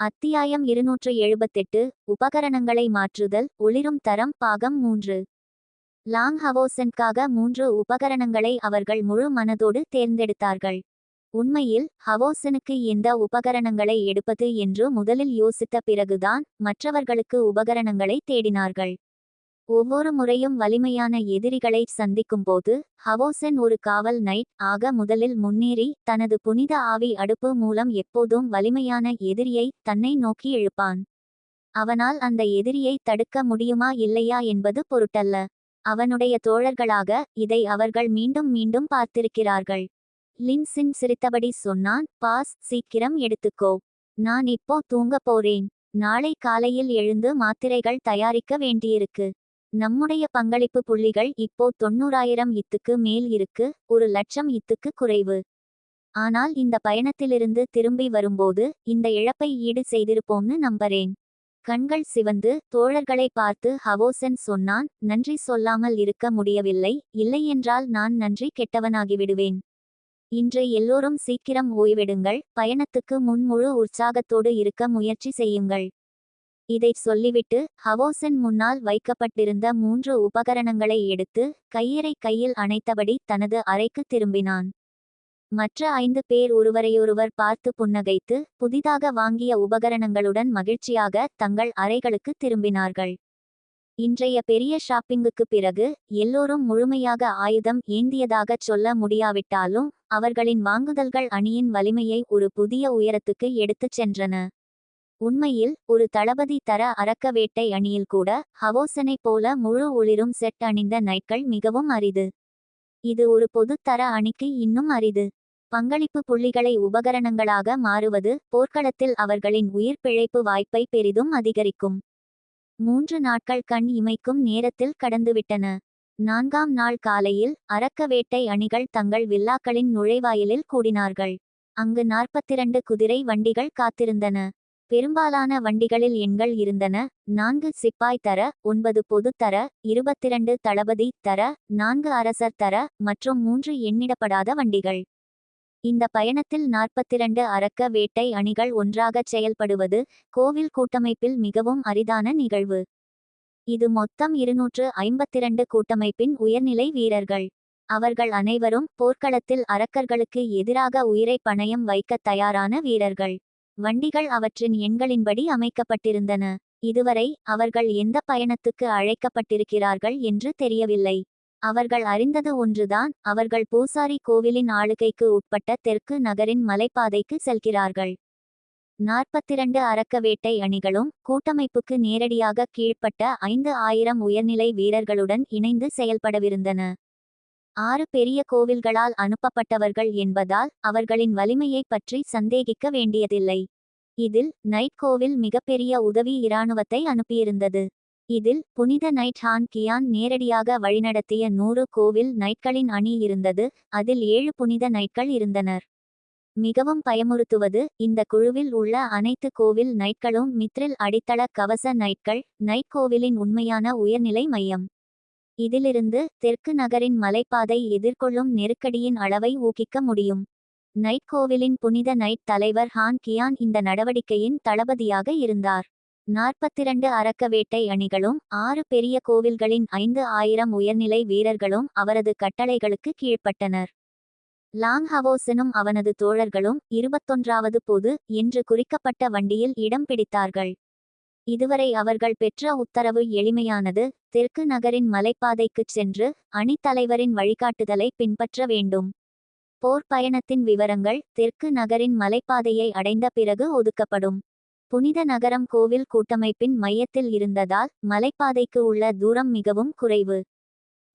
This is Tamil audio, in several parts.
அத்தியாயம் இருநூற்று எழுபத்தெட்டு உபகரணங்களை மாற்றுதல் ஒளிரும் தரம் பாகம் மூன்று. லாங் ஹவோசென்காக மூன்று உபகரணங்களை அவர்கள் முழு மனதோடு தேர்ந்தெடுத்தார்கள். உண்மையில் ஹவோசனுக்கு எந்த உபகரணங்களை எடுப்பது என்று முதலில் யோசித்த பிறகுதான் மற்றவர்களுக்கு உபகரணங்களை தேடினார்கள். ஒவ்வொரு முறையும் வலிமையான எதிரிகளை சந்திக்கும்போது ஹவோசென் ஒரு காவல் நைட் ஆக முதலில் முன்னேறி தனது புனித ஆவி அடுப்பு மூலம் எப்போதும் வலிமையான எதிரியை தன்னை நோக்கி இழுப்பான். அவனால் அந்த எதிரியை தடுக்க முடியுமா இல்லையா என்பது பொருட்டல்ல. அவனுடைய தோழர்களாக இதை அவர்கள் மீண்டும் மீண்டும் பார்த்திருக்கிறார்கள். லின்சின் சிரித்தபடி சொன்னான் பாஸ் சீக்கிரம் எடுத்துக்கோ. நான் இப்போ தூங்கப் போறேன். நாளை காலையில் எழுந்து மாத்திரைகள் தயாரிக்க வேண்டியிருக்கு. நம்முடைய பங்களிப்பு புள்ளிகள் இப்போ தொண்ணூறாயிரம் இத்துக்கு மேல் இருக்கு ஒரு லட்சம் இத்துக்கு குறைவு. ஆனால் இந்த பயணத்திலிருந்து திரும்பி வரும்போது இந்த இழப்பை ஈடு செய்திருப்போம்னு நம்பறேன். கண்கள் சிவந்து தோழர்களை பார்த்து ஹவோசன் சொன்னான் நன்றி சொல்லாமல் இருக்க முடியவில்லை இல்லையென்றால் நான் நன்றி கெட்டவனாகிவிடுவேன். இன்று எல்லோரும் சீக்கிரம் ஓய்வெடுங்கள் பயணத்துக்கு முன் முழு உற்சாகத்தோடு இருக்க முயற்சி செய்யுங்கள். இதைச் சொல்லிவிட்டு ஹவோசன் முன்னால் வைக்கப்பட்டிருந்த மூன்று உபகரணங்களை எடுத்து கையறை கையில் அணைத்தபடி தனது அறைக்கு திரும்பினான். மற்ற ஐந்து பேர் ஒருவரையொருவர் பார்த்து புன்னகைத்து புதிதாக வாங்கிய உபகரணங்களுடன் மகிழ்ச்சியாக தங்கள் அறைகளுக்கு திரும்பினார்கள். இன்றைய பெரிய ஷாப்பிங்குக்கு பிறகு எல்லோரும் முழுமையாக ஆயுதம் ஏந்தியதாகச் சொல்ல முடியாவிட்டாலும் அவர்களின் வாங்குதல்கள் அணியின் வலிமையை ஒரு புதிய உயரத்துக்கு எடுத்துச் சென்றன. உண்மையில் ஒரு தளபதி தர அரக்க வேட்டை அணியில் கூட ஹவோசனைப் போல முழு ஒளிரும் செட் அணிந்த நைட்கள் மிகவும் அரிது. இது ஒரு பொது தர அணிக்கு இன்னும் அரிது. பங்களிப்பு புள்ளிகளை உபகரணங்களாக மாறுவது போர்க்களத்தில் அவர்களின் உயிர் பிழைப்பு வாய்ப்பை பெரிதும் அதிகரிக்கும். மூன்று நாட்கள் கண் இமைக்கும் நேரத்தில் கடந்துவிட்டன. நான்காம் நாள் காலையில் அரக்க வேட்டை அணிகள் தங்கள் வில்லாக்களின் நுழைவாயிலில் கூடினார்கள். அங்கு நாற்பத்திரண்டு குதிரை வண்டிகள் காத்திருந்தன. பெரும்பாலான வண்டிகளில் எண்கள் இருந்தன. நான்கு சிப்பாய் தர ஒன்பது பொது தர இருபத்திரண்டு தளபதி தர நான்கு அரசர் தர மற்றும் மூன்று எண்ணிடப்படாத வண்டிகள். இந்த பயணத்தில் நாற்பத்திரண்டு அரக்க வேட்டை அணிகள் ஒன்றாகச் செயல்படுவது கோவில் கூட்டமைப்பில் மிகவும் அரிதான நிகழ்வு. இது மொத்தம் இருநூற்று ஐம்பத்திரண்டு கூட்டமைப்பின் உயர்நிலை வீரர்கள். அவர்கள் அனைவரும் போர்க்களத்தில் அரக்கர்களுக்கு எதிராக உயிரை பணயம் வைக்க தயாரான வீரர்கள். வண்டிகள் அவற்றின் எண்களின்படி அமைக்கப்பட்டிருந்தன. இதுவரை அவர்கள் எந்த பயணத்துக்கு அழைக்கப்பட்டிருக்கிறார்கள் என்று தெரியவில்லை. அவர்கள் அறிந்தது ஒன்றுதான் அவர்கள் பூசாரி கோவிலின் ஆளுகைக்கு உட்பட்ட தெற்கு நகரின் மலைப்பாதைக்கு செல்கிறார்கள். நாற்பத்திரண்டு அரக்க வேட்டை அணிகளும் கூட்டமைப்புக்கு நேரடியாக கீழ்ப்பட்ட ஐந்து ஆயிரம் உயர்நிலை வீரர்களுடன் இணைந்து செயல்படவிருந்தன. ஆறு பெரிய கோவில்களால் அனுப்பப்பட்டவர்கள் என்பதால் அவர்களின் வலிமையை பற்றி சந்தேகிக்க வேண்டியதில்லை. இதில் நைட் கோவில் மிகப்பெரிய உதவி இராணுவத்தை அனுப்பியிருந்தது. இதில் புனித நைட் ஹான் கியான் நேரடியாக வழிநடத்திய நூறு கோவில் நைட்களின் அணி இருந்தது. அதில் ஏழு புனித நைட்கள் இருந்தனர். மிகவும் பயமுறுத்துவது இந்த குழுவில் உள்ள அனைத்து கோவில் நைட்களும் மித்ரில் அடித்தள கவச நைட்கள். நைட் கோவிலின் உண்மையான உயர்நிலை மையம். இதிலிருந்து தெற்கு நகரின் மலைப்பாதை எதிர்கொள்ளும் நெருக்கடியின் அளவை ஊகிக்க முடியும். நைட் கோவிலின் புனித நைட் தலைவர் ஹான் கியான் இந்த நடவடிக்கையின் தளபதியாக இருந்தார். நாற்பத்திரண்டு அரக்க வேட்டை அணிகளும் ஆறு பெரிய கோவில்களின் ஐந்து ஆயிரம் உயர்நிலை வீரர்களும் அவரது கட்டளைகளுக்கு கீழ்ப்பட்டனர். லாங் ஹவோசனும் அவனது தோழர்களும் இருபத்தொன்றாவது பொது என்று குறிக்கப்பட்ட வண்டியில் இடம் பிடித்தார்கள். இதுவரை அவர்கள் பெற்ற உத்தரவு எளிமையானது தெற்கு நகரின் மலைப்பாதைக்குச் சென்று அணித்தலைவரின் வழிகாட்டுதலை பின்பற்ற வேண்டும். போர் பயணத்தின் விவரங்கள் தெற்கு நகரின் மலைப்பாதையை அடைந்த பிறகு ஒதுக்கப்படும். புனித நகரம் கோவில் கூட்டமைப்பின் மையத்தில் இருந்ததால் மலைப்பாதைக்கு உள்ள தூரம் மிகவும் குறைவு.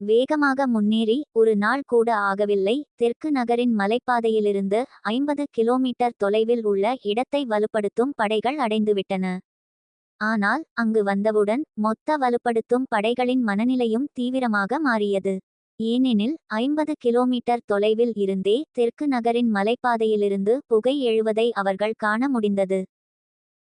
வேகமாக முன்னேறி ஒரு நாள் கூட ஆகவில்லை தெற்கு நகரின் மலைப்பாதையிலிருந்து ஐம்பது கிலோமீட்டர் தொலைவில் உள்ள இடத்தை வலுப்படுத்தும் படைகள் அடைந்துவிட்டன. ஆனால் அங்கு வந்தவுடன் மொத்த வலுப்படுத்தும் படைகளின் மனநிலையும் தீவிரமாக மாறியது. ஏனெனில் ஐம்பது கிலோமீட்டர் தொலைவில் இருந்தே தெற்கு நகரின் மலைப்பாதையிலிருந்து புகை எழுவதை அவர்கள் காண முடிந்தது.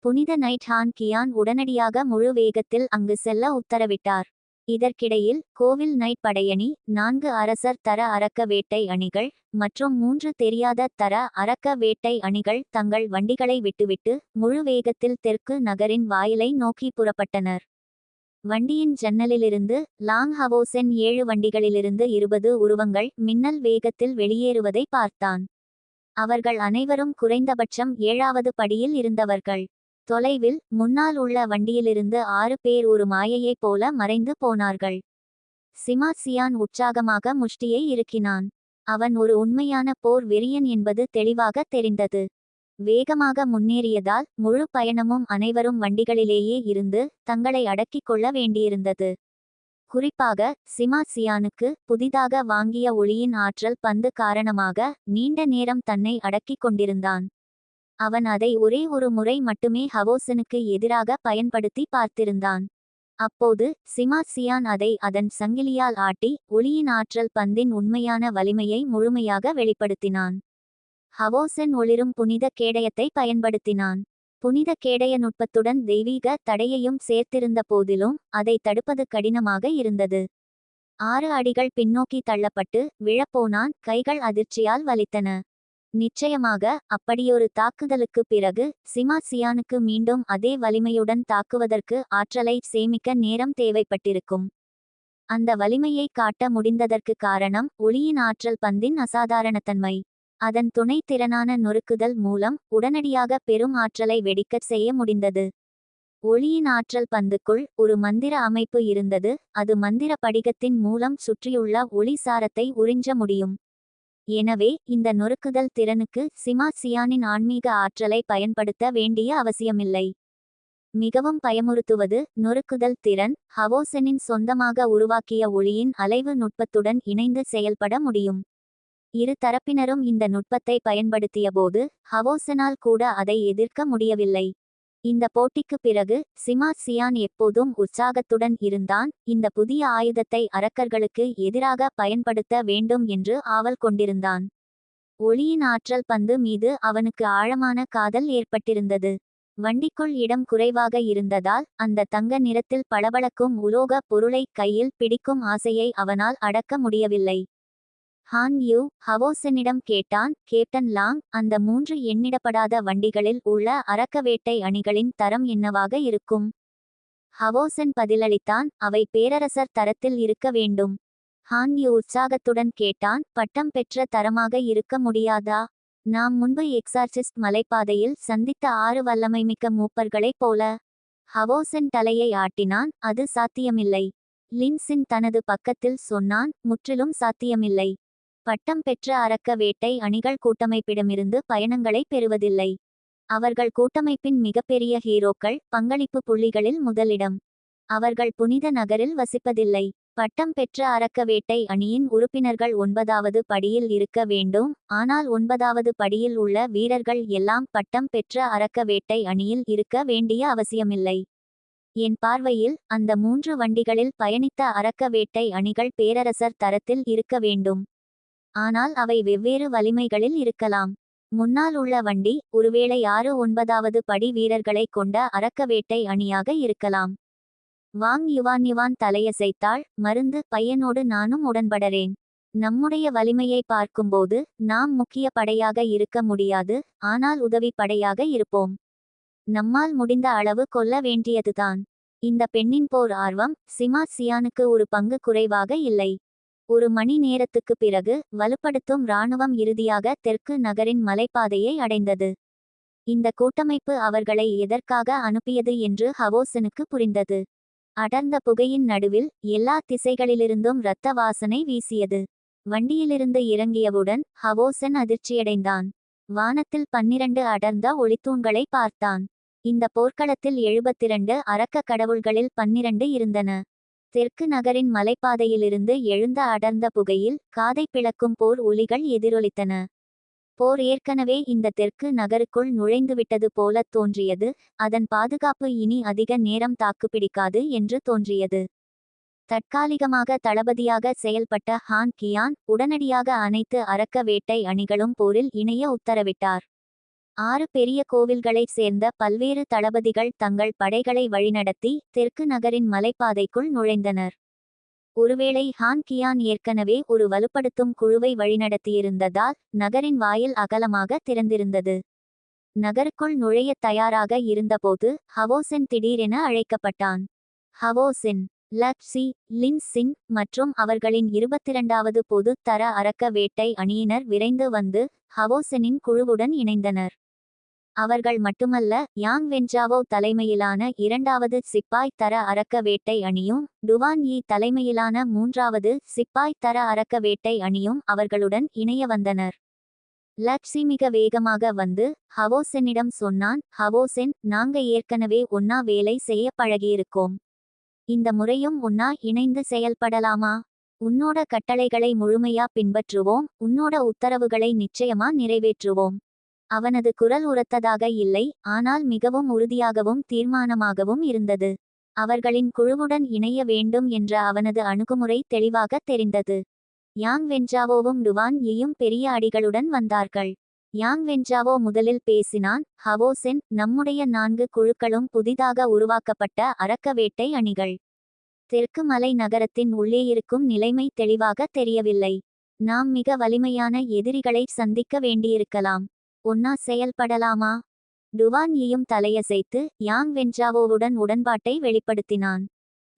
புனித நைட் ஹான் கியான் உடனடியாக முழு வேகத்தில் அங்கு செல்ல உத்தரவிட்டார். இதற்கிடையில் கோவில் நைட் படையணி நான்கு அரசர் தர அரக்க வேட்டை அணிகள் மற்றும் மூன்று தெரியாத தர அரக்க வேட்டை அணிகள் தங்கள் வண்டிகளை விட்டுவிட்டு முழு வேகத்தில் தெற்கு நகரின் வாயிலை நோக்கி புறப்பட்டனர். வண்டியின் ஜன்னலிலிருந்து லாங் ஹவோசென் ஏழு வண்டிகளிலிருந்து இருபது உருவங்கள் மின்னல் வேகத்தில் வெளியேறுவதை பார்த்தான். அவர்கள் அனைவரும் குறைந்தபட்சம் ஏழாவது படியில் இருந்தவர்கள். தொலைவில் முன்னால் உள்ள வண்டியிலிருந்து ஆறு பேர் ஒரு மாயையைப் போல மறைந்து போனார்கள். சிமாசியான் உற்சாகமாக முஷ்டியை இறுக்கினான். அவன் ஒரு உண்மையான போர் வெறியன் என்பது தெளிவாக தெரிந்தது. வேகமாக முன்னேறியதால் முழு பயணமும் அனைவரும் வண்டிகளிலேயே இருந்து தங்களை அடக்கிக் கொள்ள வேண்டியிருந்தது. குறிப்பாக சிமாசியானுக்கு புதிதாக வாங்கிய ஒளியின் ஆற்றல் பந்து காரணமாக நீண்ட நேரம் தன்னை அடக்கிக் கொண்டிருந்தான். அவன் அதை ஒரே ஒரு முறை மட்டுமே ஹவோசனுக்கு எதிராக பயன்படுத்தி பார்த்திருந்தான். அப்போது சிமாசியான் அதை அதன் சங்கிலியால் ஆட்டி ஒளியின் ஆற்றல் பந்தின் உண்மையான வலிமையை முழுமையாக வெளிப்படுத்தினான். ஹவோசன் ஒளிரும் புனித கேடயத்தை பயன்படுத்தினான். புனித கேடய நுட்பத்துடன் தெய்வீக தடையையும் சேர்த்திருந்த போதிலும் அதை தடுப்பது கடினமாக இருந்தது. ஆறு அடிகள் பின்னோக்கி தள்ளப்பட்டு விழப்போனான் கைகள் அதிர்ச்சியால் வலித்தன. நிச்சயமாக அப்படியொரு தாக்குதலுக்கு பிறகு சிமா சியானுக்கு மீண்டும் அதே வலிமையுடன் தாக்குவதற்கு ஆற்றலை சேமிக்க நேரம் தேவைப்பட்டிருக்கும். அந்த வலிமையை காட்ட முடிந்ததற்கு காரணம் ஒளியின் ஆற்றல் பந்தின் அசாதாரணத்தன்மை. அதன் துணை திறனான நொறுக்குதல் மூலம் உடனடியாக பெரும் ஆற்றலை வெடிக்கச் செய்ய முடிந்தது. ஒளியின் ஆற்றல் பந்துக்குள் ஒரு மந்திர அமைப்பு இருந்தது அது மந்திர படிகத்தின் மூலம் சுற்றியுள்ள ஒளி சாரத்தை உறிஞ்ச முடியும். எனவே இந்த நொறுக்குதல் திறனுக்கு சிமா சியானின் ஆன்மீக ஆற்றலை பயன்படுத்த வேண்டிய அவசியமில்லை. மிகவும் பயமுறுத்துவது நொறுக்குதல் திறன் ஹவோசனின் சொந்தமாக உருவாக்கிய ஒளியின் அலைவு நுட்பத்துடன் இணைந்து செயல்பட முடியும். இரு தரப்பினரும் இந்த நுட்பத்தை பயன்படுத்தியபோது ஹவோசனால் கூட அதை எதிர்க்க முடியவில்லை. இந்த போட்டிக்கு பிறகு சிமா சியான் எப்போதும் உற்சாகத்துடன் இருந்தான். இந்த புதிய ஆயுதத்தை அரக்கர்களுக்கு எதிராக பயன்படுத்த வேண்டும் என்று ஆவல் கொண்டிருந்தான். ஒளியின் ஆற்றல் பந்து மீது அவனுக்கு ஆழமான காதல் ஏற்பட்டிருந்தது. வண்டிக்குள் இடம் குறைவாக இருந்ததால் அந்த தங்க நிறத்தில் பளபளக்கும் உலோக பொருளை கையில் பிடிக்கும் ஆசையை அவனால் அடக்க முடியவில்லை. ஹான் யூ ஹவோசனிடம் கேட்டான் கேப்டன் லாங் அந்த மூன்று எண்ணிடப்படாத வண்டிகளில் உள்ள அரக்கவேட்டை அணிகளின் தரம் என்னவாக இருக்கும்? ஹவோசன் பதிலளித்தான் அவை பேரரசர் தரத்தில் இருக்க வேண்டும். ஹான் யூ உற்சாகத்துடன் கேட்டான் பட்டம் பெற்ற தரமாக இருக்க முடியாதா? நாம் முன்பு எக்ஸார்சிஸ்ட் மலைப்பாதையில் சந்தித்த ஆறு வல்லமைமிக்க மூப்பர்களைப் போல. ஹவோசன் தலையை ஆட்டினான் அது சாத்தியமில்லை. லின்சின் தனது பக்கத்தில் சொன்னான் முற்றிலும் சாத்தியமில்லை. பட்டம் பெற்ற அரக்க வேட்டை அணிகள் கூட்டமைப்பிடமிருந்து பயணங்களை பெறுவதில்லை. அவர்கள் கூட்டமைப்பின் மிகப்பெரிய ஹீரோக்கள் பங்களிப்பு புள்ளிகளில் முதலிடம். அவர்கள் புனித நகரில் வசிப்பதில்லை. பட்டம் பெற்ற அரக்க வேட்டை அணியின் உறுப்பினர்கள் ஒன்பதாவது படியில் இருக்க வேண்டும். ஆனால் ஒன்பதாவது படியில் உள்ள வீரர்கள் எல்லாம் பட்டம் பெற்ற அரக்க வேட்டை அணியில் இருக்க வேண்டிய அவசியமில்லை. என் பார்வையில் அந்த மூன்று வண்டிகளில் பயணித்த அரக்க வேட்டை அணிகள் பேரரசர் தரத்தில் இருக்க வேண்டும். ஆனால் அவை வெவ்வேறு வலிமைகளில் இருக்கலாம். முன்னால் உள்ள வண்டி ஒருவேளை ஆறு ஒன்பதாவது படி வீரர்களை கொண்ட அரக்கவேட்டை அணியாக இருக்கலாம். வாங் யுவான் யுவான் தலையசைத்தாள் மருந்து பையனோடு நானும் உடன்படறேன். நம்முடைய வலிமையை பார்க்கும்போது நாம் முக்கிய படையாக இருக்க முடியாது ஆனால் உதவி படையாக இருப்போம். நம்மால் முடிந்த அளவு கொல்ல வேண்டியதுதான். இந்த பெண்ணின் போர் ஆர்வம் சிமா சியானுக்கு ஒரு பங்கு குறைவாக இல்லை. ஒரு மணி நேரத்துக்கு பிறகு வலுப்படுத்தும் இராணுவம் இறுதியாக தெற்கு நகரின் மலைப்பாதையை அடைந்தது. இந்த கூட்டமைப்பு அவர்களை எதற்காக அனுப்பியது என்று ஹவோசனுக்கு புரிந்தது. அடர்ந்த புகையின் நடுவில் எல்லா திசைகளிலிருந்தும் இரத்த வாசனை வீசியது. வண்டியிலிருந்து இறங்கியவுடன் ஹவோசன் அதிர்ச்சியடைந்தான். வானத்தில் பன்னிரண்டு அடர்ந்த ஒளித்தூண்களை பார்த்தான். இந்த போர்க்களத்தில் எழுபத்திரண்டு அரக்க கடவுள்களில் பன்னிரண்டு இருந்தன. தெற்கு நகரின் மலைப்பாதையிலிருந்து எழுந்த அடர்ந்த புகையில் காதை பிளக்கும் போர் ஒலிகள் எதிரொலித்தன. போர் ஏற்கனவே இந்த தெற்கு நகருக்குள் நுழைந்துவிட்டது போல தோன்றியது அதன் பாதுகாப்பு இனி அதிக நேரம் தாக்குப்பிடிக்காது என்று தோன்றியது. தற்காலிகமாக தளபதியாக செயல்பட்ட ஹான் கியான் உடனடியாக அனைத்து அரக்க வேட்டை அணிகளும் போரில் இணைய உத்தரவிட்டார். ஆறு பெரிய கோவில்களைச் சேர்ந்த பல்வேறு தளபதிகள் தங்கள் படைகளை வழிநடத்தி தெற்கு நகரின் மலைப்பாதைக்குள் நுழைந்தனர். ஒருவேளை ஹான் கியான் ஏற்கனவே ஒரு வலுப்படுத்தும் குழுவை வழிநடத்தியிருந்ததால் நகரின் வாயில் அகலமாக திறந்திருந்தது. நகருக்குள் நுழையத் தயாராக இருந்தபோது ஹவோசென் திடீரென அழைக்கப்பட்டான். ஹவோசென் லக்ஸி லின் சின் மற்றும் அவர்களின் இருபத்திரண்டாவது பொது தர அரக்க வேட்டை அணியினர் விரைந்து வந்து ஹவோசெனின் குழுவுடன் இணைந்தனர். அவர்கள் மட்டுமல்ல யாங் வென்ஜாவோ தலைமையிலான இரண்டாவது சிப்பாய் தர அரக்க வேட்டை அணியும் டுவான் யி தலைமையிலான மூன்றாவது சிப்பாய் தர அரக்க வேட்டை அணியும் அவர்களுடன் இணைய வந்தனர். லக்ஸி மிக வேகமாக வந்து ஹவோசெனிடம் சொன்னான் ஹவோசென் நாங்க ஏற்கனவே ஒன்னா வேலை செய்ய பழகியிருக்கோம். இந்த முறையும் உன்னா இணைந்து செயல்படலாமா? உன்னோட கட்டளைகளை முழுமையா பின்பற்றுவோம் உன்னோட உத்தரவுகளை நிச்சயமா நிறைவேற்றுவோம். அவனது குரல் உரத்ததாக இல்லை ஆனால் மிகவும் உறுதியாகவும் தீர்மானமாகவும் இருந்தது. அவர்களின் குழுவுடன் இணைய வேண்டும் என்ற அவனது அணுகுமுறை தெளிவாக தெரிந்தது. யாங் வென்ஜாவோவும் டுவான் யியும் பெரிய அடிகளுடன் வந்தார்கள். யாங் வென்ஜாவோ முதலில் பேசினான் ஹவோசென் நம்முடைய நான்கு குழுக்களும் புதிதாக உருவாக்கப்பட்ட அரக்கவேட்டை அணிகள். தெற்கு மலை நகரத்தின் உள்ளே இருக்கும் நிலைமை தெளிவாக தெரியவில்லை. நாம் மிக வலிமையான எதிரிகளை சந்திக்க வேண்டியிருக்கலாம். ஒன்னா செயல்படலாமா? டுவான்யியும் தலையசைத்து யாங் வென்ஜாவோவுடன் உடன்பாட்டை வெளிப்படுத்தினான்.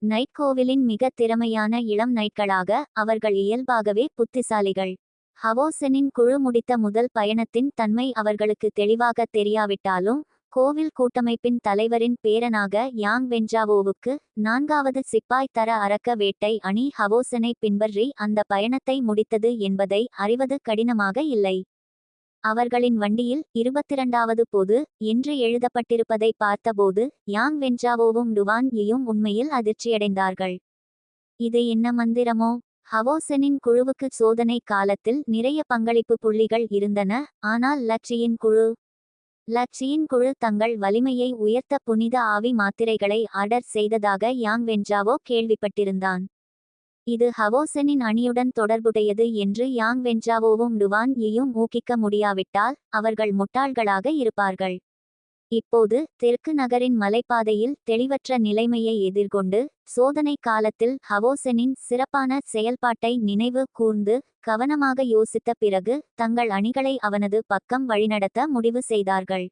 நைட் கோவிலின் மிக திறமையான இளம் நைட்களாக அவர்கள் இயல்பாகவே புத்திசாலிகள். ஹவோசெனின் குழு முடித்த முதல் பயணத்தின் தன்மை அவர்களுக்கு தெளிவாக தெரியாவிட்டாலும் கோவில் கூட்டமைப்பின் தலைவரின் பேரனாக யாங் வென்ஜாவோவுக்கு நான்காவது சிப்பாய் தர அரக்க வேட்டை அணி ஹவோசனை பின்பற்றி அந்த பயணத்தை முடித்தது என்பதை அறிவது கடினமாக இல்லை. அவர்களின் வண்டியில் இருபத்திரண்டாவது போது என்று எழுதப்பட்டிருப்பதை பார்த்தபோது யாங் வென்ஜாவோவும் டுவான் யியும் உண்மையில் அதிர்ச்சியடைந்தார்கள். இது என்ன மந்திரமோ? ஹவோசெனின் குழுவுக்கு சோதனை காலத்தில் நிறைய பங்களிப்பு புள்ளிகள் இருந்தன ஆனால் லட்சியின் குழு லட்சியின் குழு தங்கள் வலிமையை உயர்த்த புனித ஆவி மாத்திரைகளை ஆர்டர் செய்ததாக யாங் வென்ஜாவோ கேள்விப்பட்டிருந்தான். இது ஹவோசனின் அணியுடன் தொடர்புடையது என்று யாங் வென்ஜாவோவும் டுவான் யியும் ஊக்கிக்க முடியாவிட்டால் அவர்கள் முட்டாள்களாக இருப்பார்கள். இப்போது தெற்கு நகரின் மலைப்பாதையில் தெளிவற்ற நிலைமையை எதிர்கொண்டு சோதனை காலத்தில் ஹவோசனின் சிறப்பான செயல்பாட்டை நினைவு கூர்ந்து கவனமாக யோசித்த பிறகு தங்கள் அணிகளை அவனது பக்கம் வழிநடத்த முடிவு செய்தார்கள்.